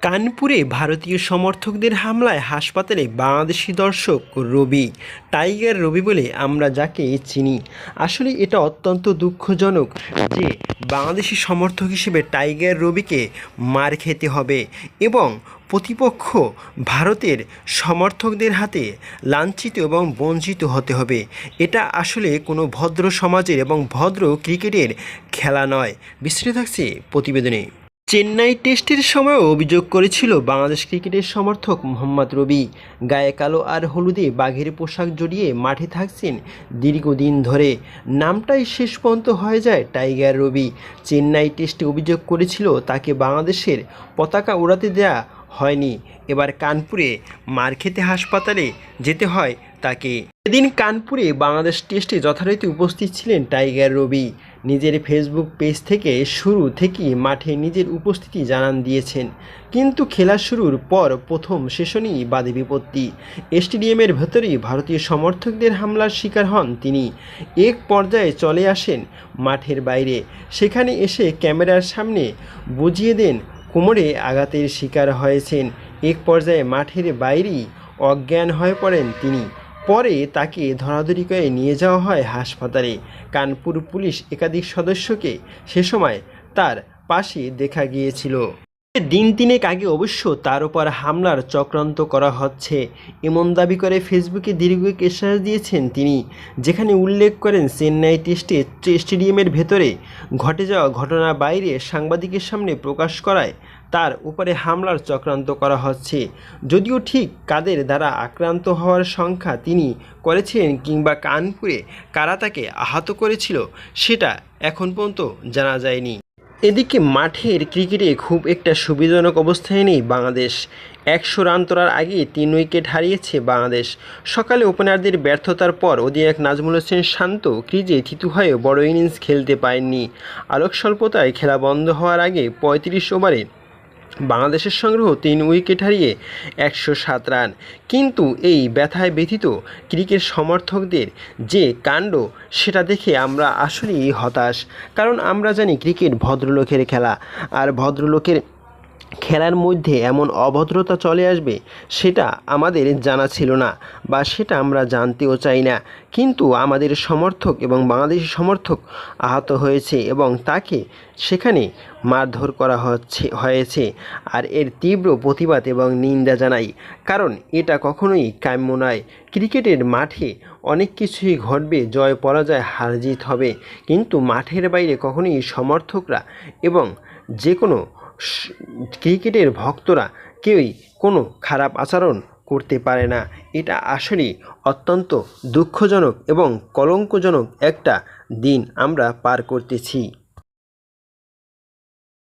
কানপুরে ভারতীয় সমর্থকদের হামলায় হাসপাতালে বাংলাদেশি দর্শক রবি, টাইগার রবি বলে আমরা যাকে চিনি। আসলে এটা অত্যন্ত দুঃখজনক যে বাংলাদেশি সমর্থক হিসেবে টাইগার রবিকে মার খেতে হবে এবং প্রতিপক্ষ ভারতের সমর্থকদের হাতে লাঞ্ছিত এবং বঞ্চিত হতে হবে। এটা আসলে কোনো ভদ্র সমাজের এবং ভদ্র ক্রিকেটের খেলা নয়। বিস্তৃত থাকছে প্রতিবেদনে। চেন্নাই টেস্টের সময়ও অভিযোগ করেছিল বাংলাদেশ ক্রিকেটের সমর্থক মোহাম্মদ রবি। গায়ে কালো আর হলুদে বাঘের পোশাক জড়িয়ে মাঠে থাকছেন দীর্ঘদিন ধরে। নামটাই শেষ পর্যন্ত হয়ে যায় টাইগার রবি। চেন্নাই টেস্টে অভিযোগ করেছিল তাকে বাংলাদেশের পতাকা উড়াতে দেয়া হয়নি। এবার কানপুরে মার খেতে হাসপাতালে যেতে হয় তাকে। এদিন কানপুরে বাংলাদেশ টেস্টে যথারীতি উপস্থিত ছিলেন টাইগার রবি। নিজের ফেসবুক পেজ থেকে শুরু থেকেই মাঠে নিজের উপস্থিতি জানান দিয়েছেন। কিন্তু খেলা শুরুর পর প্রথম সেশনেই বাদে বিপত্তি। স্টেডিয়ামের ভেতরেই ভারতীয় সমর্থকদের হামলার শিকার হন তিনি। এক পর্যায়ে চলে আসেন মাঠের বাইরে। সেখানে এসে ক্যামেরার সামনে বুঝিয়ে দেন, কোমরে আঘাতের শিকার হয়েছেন। এক পর্যায়ে মাঠের বাইরেই অজ্ঞান হয়ে পড়েন তিনি। পরে তাকে ধরাধরি করে নিয়ে যাওয়া হয় হাসপাতালে কানপুর পুলিশ একাধিক সদস্যকে সে সময় তার পাশে দেখা গিয়েছিল। দিন তিনেক আগে অবশ্য তার উপর হামলার চক্রান্ত করা হচ্ছে। এমন দাবি করে ফেসবুকে দীর্ঘ এক দিয়েছেন তিনি, যেখানে উল্লেখ করেন, চেন্নাই টেস্টে স্টেডিয়ামের ভেতরে ঘটে যাওয়া ঘটনা বাইরে সাংবাদিকের সামনে প্রকাশ করায় তার উপরে হামলার চক্রান্ত করা হচ্ছে। যদিও ঠিক কাদের দ্বারা আক্রান্ত হওয়ার সংখ্যা তিনি করেছিলেন কিংবা কানপুরে কারা তাকে আহত করেছিল, সেটা এখন পর্যন্ত জানা যায়নি। এদিকে মাঠের ক্রিকেটে খুব একটা সুবিধাজনক অবস্থায় নেই বাংলাদেশ। একশো রান তোলার আগে তিন উইকেট হারিয়েছে বাংলাদেশ। সকালে ওপেনারদের ব্যর্থতার পর অধিনায়ক নাজমুল হোসেন শান্ত ক্রিজে থিতু হয়ে বড় ইনিংস খেলতে পারেননি। আলোক স্বল্পতায় খেলা বন্ধ হওয়ার আগে পঁয়ত্রিশ ওভারে বাংলাদেশের সংগ্রহ তিন উইকেট হারিয়ে একশো সাত রান। কিন্তু এই ব্যথায় ব্যথিত ক্রিকেট সমর্থকদের যে কাণ্ড, সেটা দেখে আমরা আসলেই হতাশ। কারণ আমরা জানি ক্রিকেট ভদ্রলোকের খেলা, আর ভদ্রলোকের খেলার মধ্যে এমন অভদ্রতা চলে আসবে, সেটা আমাদের জানা ছিল না বা সেটা আমরা জানতেও চাই না। কিন্তু আমাদের সমর্থক এবং বাংলাদেশি সমর্থক আহত হয়েছে এবং তাকে সেখানে মারধর করা হচ্ছে, হয়েছে। আর এর তীব্র প্রতিবাদ এবং নিন্দা জানাই। কারণ এটা কখনোই কাম্য নয়। ক্রিকেটের মাঠে অনেক কিছুই ঘটবে, জয় পরাজয় হার জিত হবে। কিন্তু মাঠের বাইরে কখনোই সমর্থকরা এবং যে কোনো ক্রিকেটের ভক্তরা কেউই কোনো খারাপ আচরণ করতে পারে না। এটা আসলেই অত্যন্ত দুঃখজনক এবং কলঙ্কজনক একটা দিন আমরা পার করতেছি।